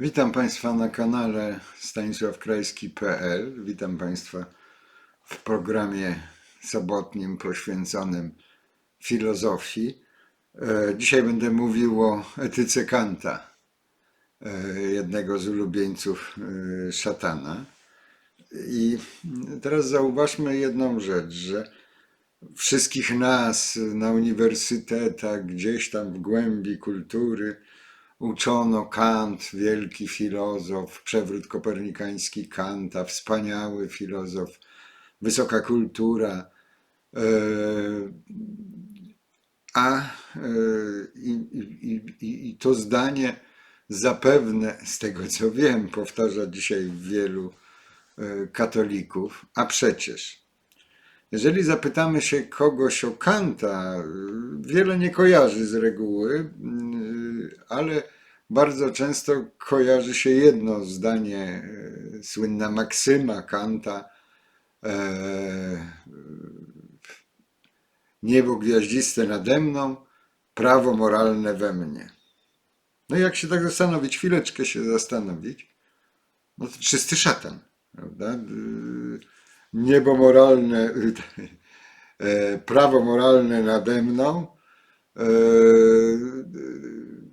Witam Państwa na kanale stanisławkrajski.pl. Witam Państwa w programie sobotnim poświęconym filozofii. E, Dzisiaj będę mówił o etyce Kanta, e, jednego z ulubieńców e, szatana. I teraz zauważmy jedną rzecz, że wszystkich nas na uniwersytetach, gdzieś tam w głębi kultury, uczono Kant, wielki filozof, przewrót kopernikański Kanta, wspaniały filozof, wysoka kultura. E, A e, i, i, i, i to zdanie zapewne, z tego co wiem, powtarza dzisiaj wielu e, katolików, a przecież. Jeżeli zapytamy się kogoś o Kanta, wiele nie kojarzy z reguły, ale bardzo często kojarzy się jedno zdanie, e, słynna maksyma Kanta, e, niebo gwiaździste nade mną, prawo moralne we mnie. No jak się tak zastanowić, chwileczkę się zastanowić, no to czysty szatan, prawda? Niebo moralne, e, prawo moralne nade mną, e,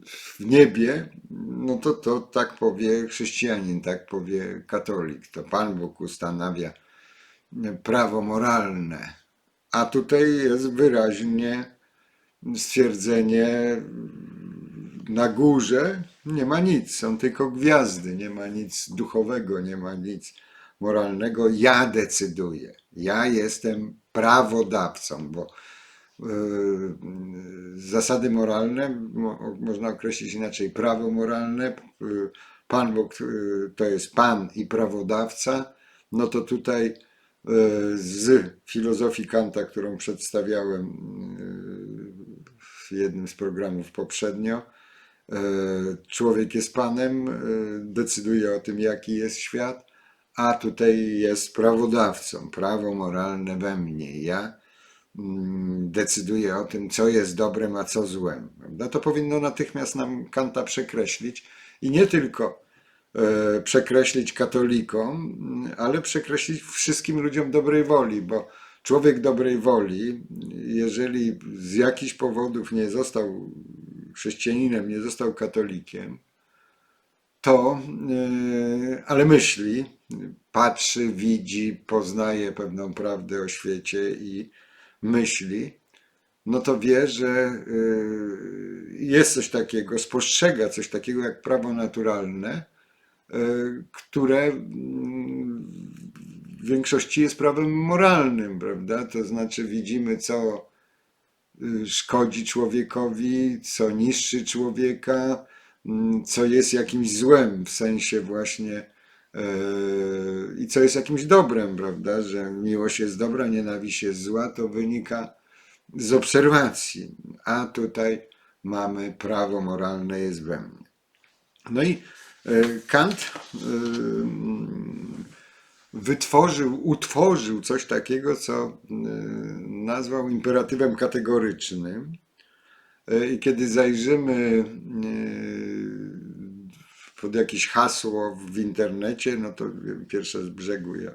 w niebie, no to, to tak powie chrześcijanin, tak powie katolik. To Pan Bóg ustanawia prawo moralne. A tutaj jest wyraźnie stwierdzenie na górze nie ma nic, są tylko gwiazdy, nie ma nic duchowego, nie ma nic moralnego. Ja decyduję. Ja jestem prawodawcą, bo yy, zasady moralne mo- można określić inaczej. Prawo moralne, yy, Pan Bóg yy, to jest Pan i prawodawca, no to tutaj z filozofii Kanta, którą przedstawiałem w jednym z programów poprzednio, człowiek jest Panem, decyduje o tym, jaki jest świat, a tutaj jest prawodawcą, prawo moralne we mnie. Ja mm, decyduję o tym, co jest dobrem, a co złem. Prawda? To powinno natychmiast nam Kanta przekreślić i nie tylko e, przekreślić katolikom, ale przekreślić wszystkim ludziom dobrej woli, bo człowiek dobrej woli, jeżeli z jakichś powodów nie został chrześcijaninem, nie został katolikiem, to, yy, ale myśli, patrzy, widzi, poznaje pewną prawdę o świecie i myśli, no to wie, że yy, jest coś takiego, spostrzega coś takiego jak prawo naturalne, yy, które mm, w większości jest prawem moralnym, prawda? To znaczy widzimy, co szkodzi człowiekowi, co niszczy człowieka, co jest jakimś złem w sensie właśnie e, i co jest jakimś dobrem, prawda? Że miłość jest dobra, nienawiść jest zła, to wynika z obserwacji, a tutaj mamy prawo moralne jest we mnie. No i e, Kant e, wytworzył, utworzył coś takiego, co nazwał imperatywem kategorycznym. I kiedy zajrzymy pod jakieś hasło w internecie, no to pierwsze z brzegu ja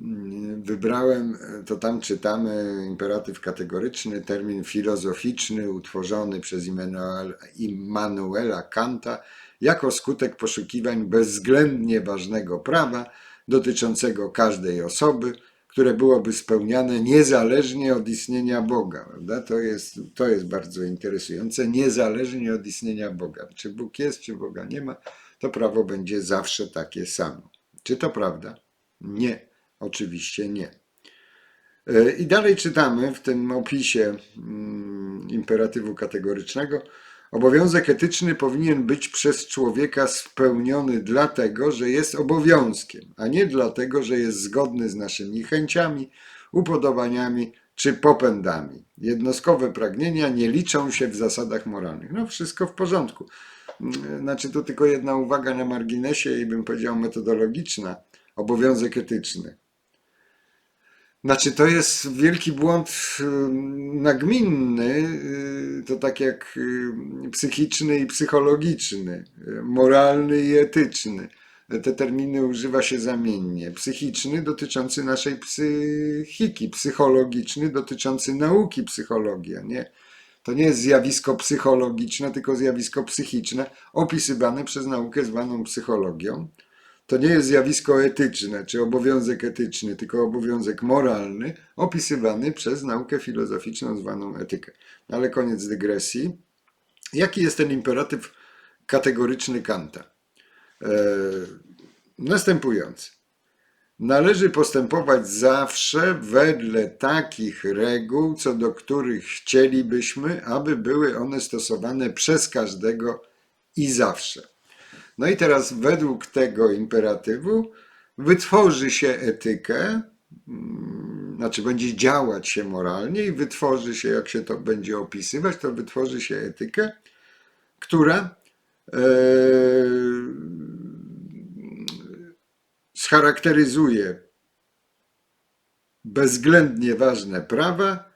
mm, wybrałem, to tam czytamy imperatyw kategoryczny, termin filozoficzny utworzony przez Immanuel- Immanuela Kanta jako skutek poszukiwań bezwzględnie ważnego prawa dotyczącego każdej osoby, które byłoby spełniane niezależnie od istnienia Boga. Prawda? To, jest, to jest bardzo interesujące, niezależnie od istnienia Boga. Czy Bóg jest, czy Boga nie ma, to prawo będzie zawsze takie samo. Czy to prawda? Nie, oczywiście nie. E, I dalej czytamy w tym opisie mm, imperatywu kategorycznego. Obowiązek etyczny powinien być przez człowieka spełniony dlatego, że jest obowiązkiem, a nie dlatego, że jest zgodny z naszymi chęciami, upodobaniami czy popędami. Jednostkowe pragnienia nie liczą się w zasadach moralnych. No, wszystko w porządku. Mm, Znaczy, to tylko jedna uwaga na marginesie i bym powiedział metodologiczna. Obowiązek etyczny. Znaczy, to jest wielki błąd nagminny, y, to tak jak y, psychiczny i psychologiczny, y, moralny i etyczny. Te terminy używa się zamiennie. Psychiczny dotyczący naszej psychiki, psychologiczny dotyczący nauki psychologii, nie? To nie jest zjawisko psychologiczne, tylko zjawisko psychiczne opisywane przez naukę zwaną psychologią. To nie jest zjawisko etyczne czy obowiązek etyczny, tylko obowiązek moralny opisywany przez naukę filozoficzną zwaną etykę. Ale koniec dygresji. Jaki jest ten imperatyw kategoryczny Kanta? E, następujący. Należy postępować zawsze wedle takich reguł, co do których chcielibyśmy, aby były one stosowane przez każdego i zawsze. No i teraz według tego imperatywu wytworzy się etykę, mm, znaczy będzie działać się moralnie i wytworzy się, jak się to będzie opisywać, to wytworzy się etykę, która e, scharakteryzuje bezwzględnie ważne prawa,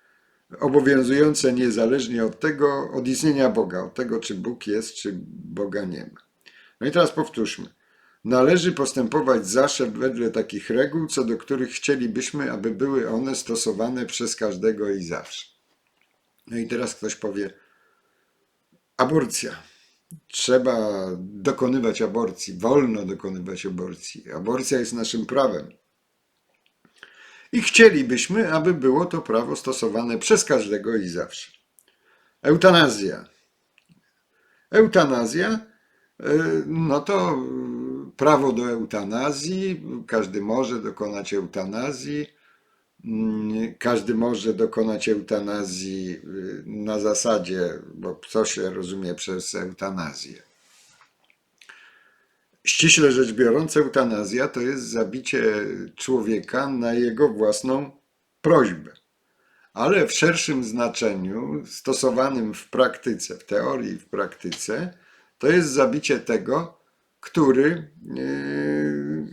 obowiązujące niezależnie od tego, od istnienia Boga, od tego, czy Bóg jest, czy Boga nie ma. No i teraz powtórzmy. Należy postępować zawsze wedle takich reguł, co do których chcielibyśmy, aby były one stosowane przez każdego i zawsze. No i teraz ktoś powie, aborcja. Trzeba dokonywać aborcji, wolno dokonywać aborcji. Aborcja jest naszym prawem. I chcielibyśmy, aby było to prawo stosowane przez każdego i zawsze. Eutanazja. Eutanazja no to mm, prawo do eutanazji, każdy może dokonać eutanazji, mm, każdy może dokonać eutanazji y, na zasadzie, bo co się rozumie przez eutanazję. Ściśle rzecz biorąc, eutanazja to jest zabicie człowieka na jego własną prośbę. Ale w szerszym znaczeniu, stosowanym w praktyce, w teorii i w praktyce, to jest zabicie tego, który yy,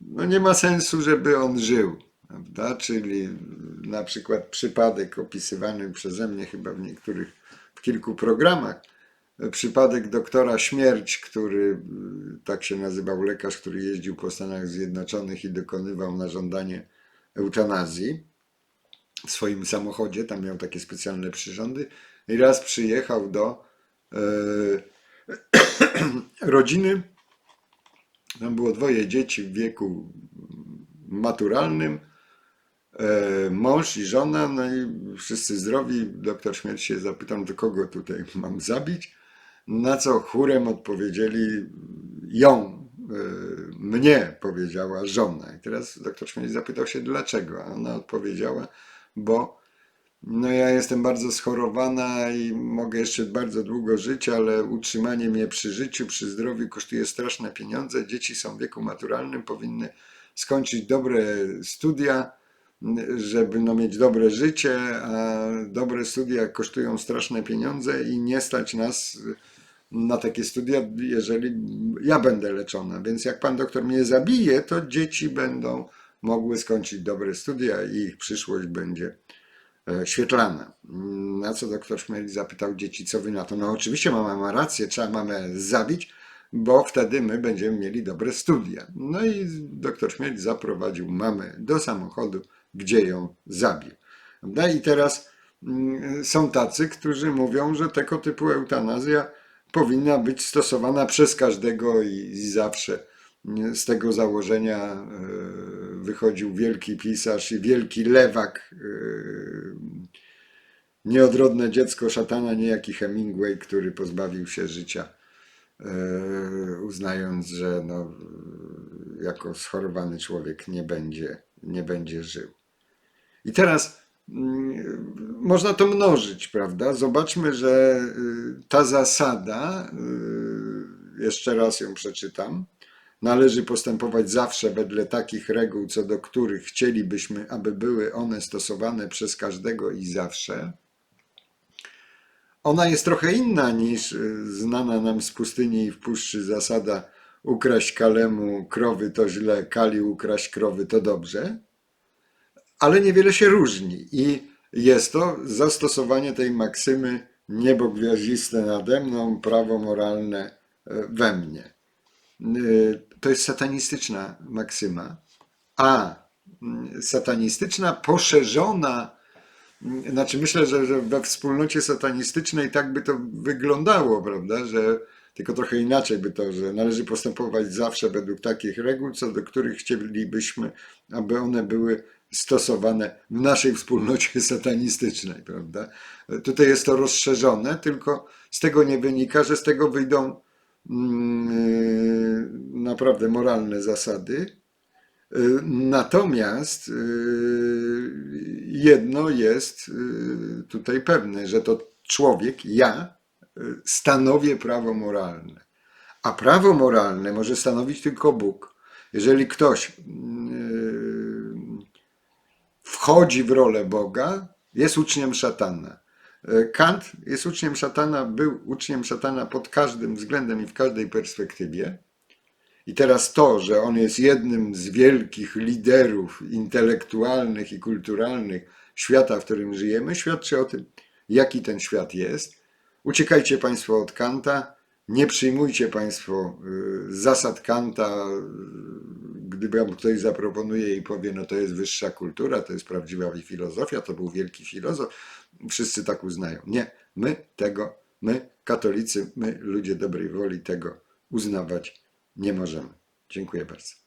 no nie ma sensu, żeby on żył. Prawda? Czyli na przykład przypadek opisywany przeze mnie chyba w niektórych, w kilku programach, przypadek doktora Śmierć, który tak się nazywał lekarz, który jeździł po Stanach Zjednoczonych i dokonywał na żądanie eutanazji w swoim samochodzie, tam miał takie specjalne przyrządy i raz przyjechał do E, rodziny. Tam było dwoje dzieci w wieku maturalnym, e, mąż i żona, no i wszyscy zdrowi. Doktor śmierci się zapytał, do kogo tutaj mam zabić. Na co chórem odpowiedzieli ją, e, mnie powiedziała żona. I teraz doktor śmierci zapytał się dlaczego, a ona odpowiedziała, bo no ja jestem bardzo schorowana i mogę jeszcze bardzo długo żyć, ale utrzymanie mnie przy życiu, przy zdrowiu kosztuje straszne pieniądze. Dzieci są w wieku maturalnym, powinny skończyć dobre studia, żeby no, mieć dobre życie, a dobre studia kosztują straszne pieniądze i nie stać nas na takie studia, jeżeli ja będę leczona. Więc jak pan doktor mnie zabije, to dzieci będą mogły skończyć dobre studia i ich przyszłość będzie E, świetlana. Na co doktor Szmeli zapytał dzieci, co wy na to? No oczywiście mama ma rację, trzeba mamę zabić, bo wtedy my będziemy mieli dobre studia. No i doktor Szmeli zaprowadził mamę do samochodu, gdzie ją zabił. No i teraz mm, są tacy, którzy mówią, że tego typu eutanazja powinna być stosowana przez każdego i zawsze z tego założenia e, wychodził wielki pisarz i wielki lewak, e, nieodrodne dziecko szatana, niejaki Hemingway, który pozbawił się życia, e, uznając, że no, jako schorowany człowiek nie będzie, nie będzie żył. I teraz mm, można to mnożyć, prawda? Zobaczmy, że ta zasada, jeszcze raz ją przeczytam, Należy postępować zawsze wedle takich reguł, co do których chcielibyśmy, aby były one stosowane przez każdego i zawsze. Ona jest trochę inna niż y, znana nam z pustyni i w puszczy zasada ukraść kalemu krowy to źle, kali ukraść krowy to dobrze. ale niewiele się różni. I jest to zastosowanie tej maksymy niebo gwiaździste nade mną, prawo moralne e, we mnie. Y, To jest satanistyczna maksyma, a mm, satanistyczna, poszerzona, znaczy myślę, że, że we wspólnocie satanistycznej tak by to wyglądało, prawda, że tylko trochę inaczej by to, że należy postępować zawsze według takich reguł, co do których chcielibyśmy, aby one były stosowane w naszej wspólnocie satanistycznej, prawda. Tutaj jest to rozszerzone, tylko z tego nie wynika, że z tego wyjdą mm, naprawdę moralne zasady. Natomiast y, jedno jest y, tutaj pewne, że to człowiek, ja, y, stanowię prawo moralne. A prawo moralne może stanowić tylko Bóg. Jeżeli ktoś wchodzi w rolę Boga, jest uczniem szatana. Kant jest uczniem szatana, był uczniem szatana pod każdym względem i w każdej perspektywie. I teraz to, że on jest jednym z wielkich liderów intelektualnych i kulturalnych świata, w którym żyjemy, świadczy o tym, jaki ten świat jest. Uciekajcie Państwo od Kanta, nie przyjmujcie Państwo y, zasad Kanta, y, gdy wam ktoś zaproponuje i powie, no to jest wyższa kultura, to jest prawdziwa filozofia, to był wielki filozof, wszyscy tak uznają. Nie, my tego, my katolicy, my ludzie dobrej woli tego uznawać nie możemy. Dziękuję bardzo.